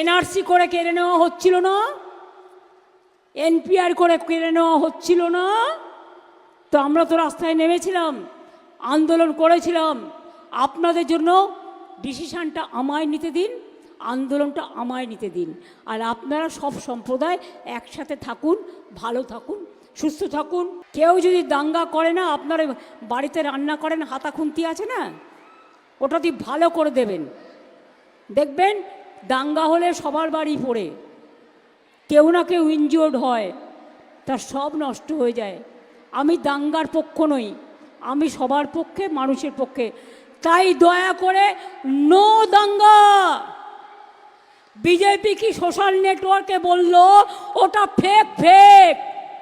NRC করে কেড়ে নেওয়া হচ্ছিল না? এনপিআর করে কেড়ে নেওয়া হচ্ছিল না? তো আমরা তো রাস্তায় নেমেছিলাম, আন্দোলন করেছিলাম। আপনাদের জন্য ডিসিশানটা আমায় নিতে দিন, আন্দোলনটা আমায় নিতে দিন। আর আপনারা সব সম্প্রদায় একসাথে থাকুন, ভালো থাকুন, সুস্থ থাকুন। কেউ যদি দাঙ্গা করে না, আপনারা বাড়িতে রান্না করেন, হাতা খুন্তি আছে না? ওটা দিয়ে ভালো করে দেবেন। দেখবেন দাঙ্গা হলে সবার বাড়ি পড়ে। কেউ না কেউ ইনজিওর্ড হয়, তার সব নষ্ট হয়ে যায়। আমি দাঙ্গার পক্ষ নই, আমি সবার পক্ষে, মানুষের পক্ষে। তাই দয়া করে নো দাঙ্গা। বিজেপি কি সোশ্যাল নেটওয়ার্কে বলল, ওটা ফেক ফেক